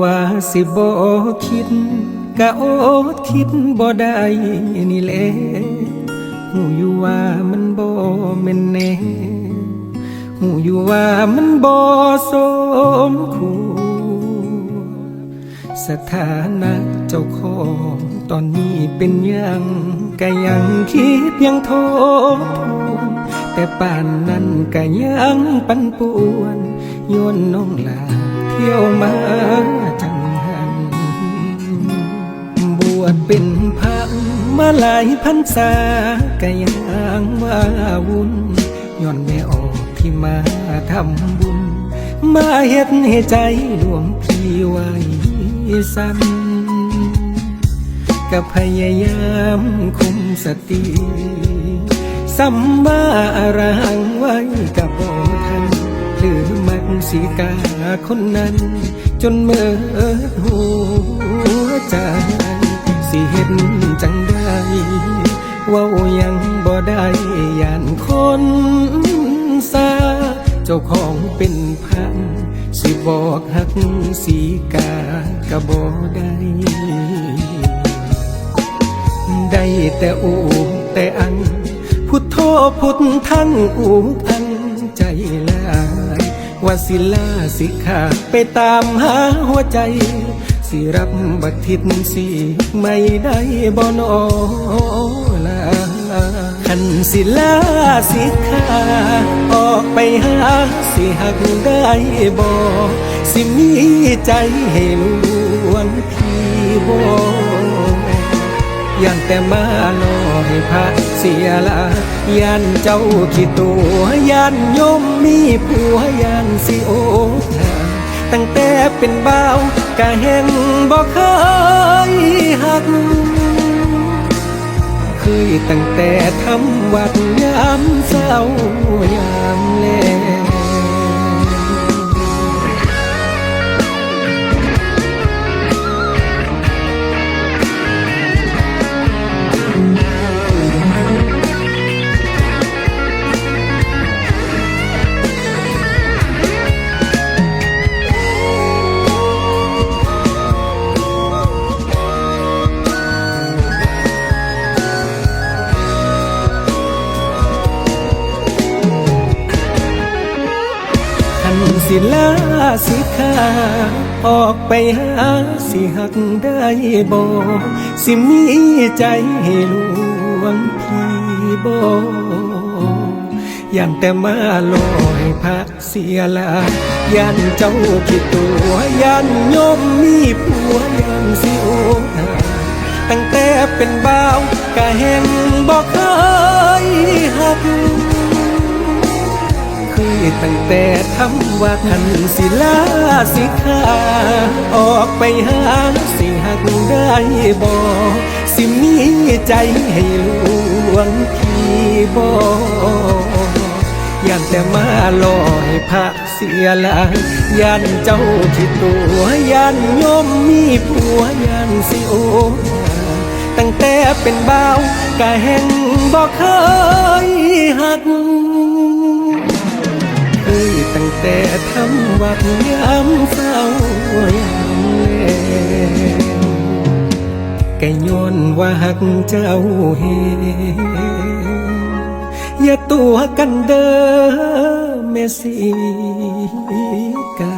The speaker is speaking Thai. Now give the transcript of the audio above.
ว่าสิบ่คิดกะอดคิดบ่ได้นี่แหละหูอยู่ว่ามันบ่แม่นแน่หูอยู่ว่ามันบ่สมควรสถานะเจ้าของตอนนี้เป็นยังก็ยังคิดยังโทษทวนแต่ป่านนั้นก็ยังปันป่วนโยนน้องลา ที่ยวมาจังหัน บวชเป็นพระมาหลายพรรษาก็ยังว่าวุ่นย้อนแม่ออกที่มาทำบุญ มาเฮ็ดให้ใจหลวงพี่ไว้สั่นก็พยายามคุมสติสัมมาอรังไว้กับบ่ทัน มักสีกาคนนั้น จนเมื่อหัวใจสิเห็นจังได้เว่ายังบ่ได้ยานคนซาเจ้าของเป็นพัน สิบอกหักสีกากะบ่ได้ได้แต่อูแต่อัน พุทโธพุทธังอูอันใจลาย ว่าสิลาสิขาไปตามหาหัวใจ สิรับบัตรทิศสิไม่ได้บ่นอลาขันสิลาสิขาออกไปหาสิหักได้บ่สิมีใจให้ลวงพี่บ่ยันแต่มาลอยพระ เสียละยันเจ้าขี้ตัวยันยมมีผัวยันสิโอทาตั้งแต่เป็นบ่าวกะเห็นบ่เคยหัก เคยตั้งแต่ทำวัดยาม สิลาสิขาออกไปหาสิหักได้บ่สิมีใจให้ลวงพี่บ่ยันแต่มาลอยพระเสียลายันเจ้าคิดตัวยันยมมีผัว ตั้งแต่ทำว่าทันสิลาสิขาออกไปหาสิหักได้บ่สิมีใจให้ลวงพี่บ่ยันแต่มาลอยพระเสียลายยันเจ้าคิดตัวยันยมมีผัวยันสิโอตั้งแต่เป็นบ่าวกะแห่งบ่เคยหัก ตั้งแต่ทำวัดยามเศร้ายามแลงก็ย้อนว่าหักเจ้าเฮอย่าตัวกันเด้อแม่สีกา